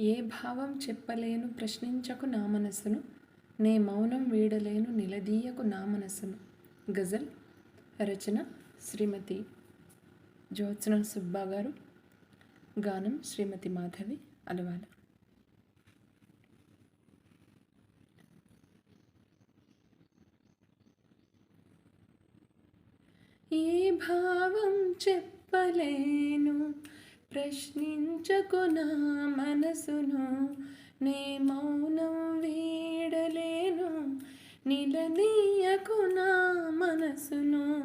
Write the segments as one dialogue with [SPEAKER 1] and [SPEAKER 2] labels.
[SPEAKER 1] ఏ భావం చెప్పలేను ప్రశ్నించకు నా మనసును నే మౌనం వీడలేను నిలదీయకు నా మనసును. గజల్ రచన శ్రీమతి జ్యోత్సన సుబ్బా గారు. గానం శ్రీమతి మాధవి అలవాల. ఏ భావం చెప్పలేను ప్రశ్నించకు నా మనసును. నే మౌనం వీడలేను. నిలదీయకునా మనసును.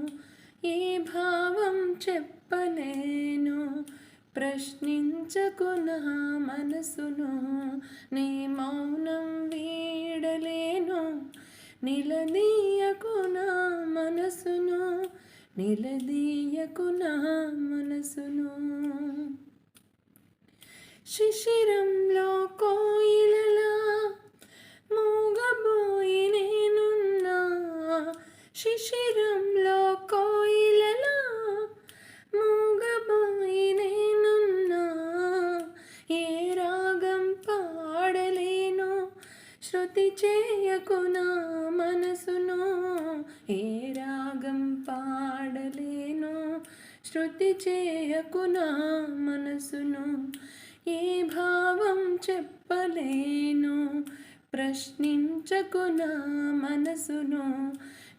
[SPEAKER 1] ఏ భావం చెప్పలేను. ప్రశ్నించకు నా మనసును. నీ మౌనం వీడలేను. నిలదీయకు నా మనసును. నిలదీయకు నా మనసును. శిశిరంలో కోయిలలా మూగబోయి నేనున్నా. శిశిరంలో కోయిలలా మూగబోయి నేనున్నా. ఏ రాగం పాడలేను శృతి చేయకు నా మనసును. ఏ రాగం పాడలేను శృతి చేయకు నా చెప్పలేను. ప్రశ్నించకు నా మనసును.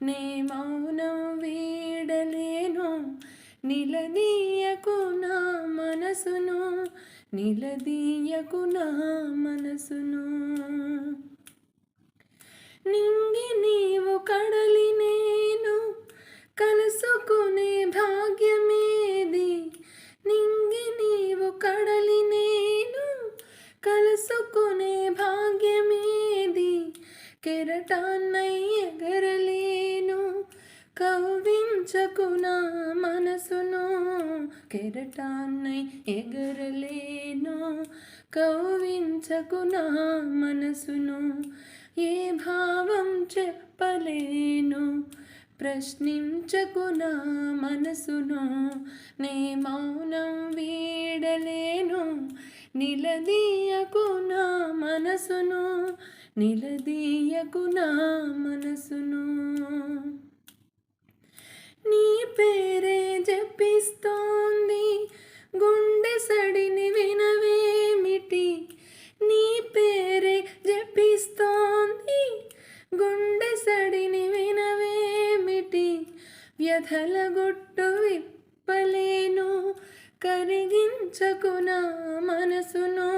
[SPEAKER 1] నే మౌనం వీడలేను. నిలదీయకు నా మనసును. నిలదీయకు నా మనసును. నింగి నీవు కడలి కెరటాన్నై ఎగరలేను కవ్వించకు నా మనసును. కెరటాన్నై ఎగరలేను కవ్వించకు నా మనసును. ఏ భావం చెప్పలేను. ప్రశ్నించకు నా మనసును. నే మౌనం వీడలేను. నిలదీయకు నా మనసును నిలదీయకు నా మనసును. నీ పేరే జపిస్తోంది గుండె సడిని వినవేమిటి? నీ పేరే జపిస్తోంది గుండె సడిని వినవేమిటి? వ్యధల గుట్టు విప్పలేను కరిగి నా మనసును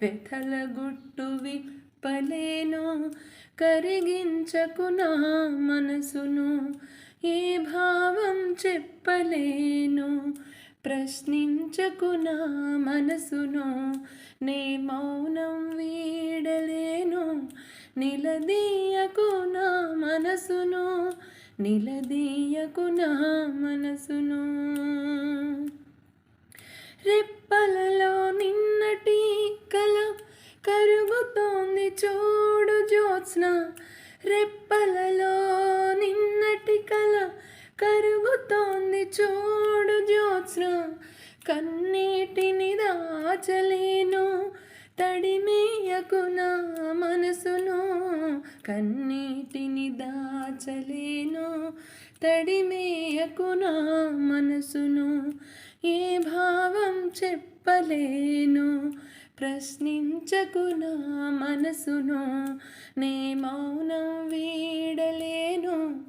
[SPEAKER 1] వ్యథల గుట్టు విప్పలేను. కరిగించకు నా మనసును ఏ భావం చెప్పలేను. ప్రశ్నించకు నా మనసును నే మౌనం వీడలేను. నిలదీయకు నా మనసును నిలదీయకు నా మనసును. రెప్పలలో నిన్నటి కల కరుగుతోంది చూడు జ్యోత్స్న. రెప్పలలో నిన్నటి కల కరుగుతోంది చూడు జ్యోత్స్న. కన్నీటిని దాచలేను తడిమేయకు నా మనసును. కన్నీటిని దాచలేను తడిమేయకు నా మనసును. ఏ భావం చెప్పలేను. ప్రశ్నించకు నా మనసును. నే మౌనం వీడలేను.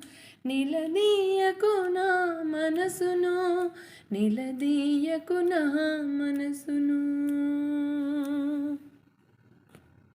[SPEAKER 1] నిలదీయకు నా మనసును. నిలదీయకు నా మనసును.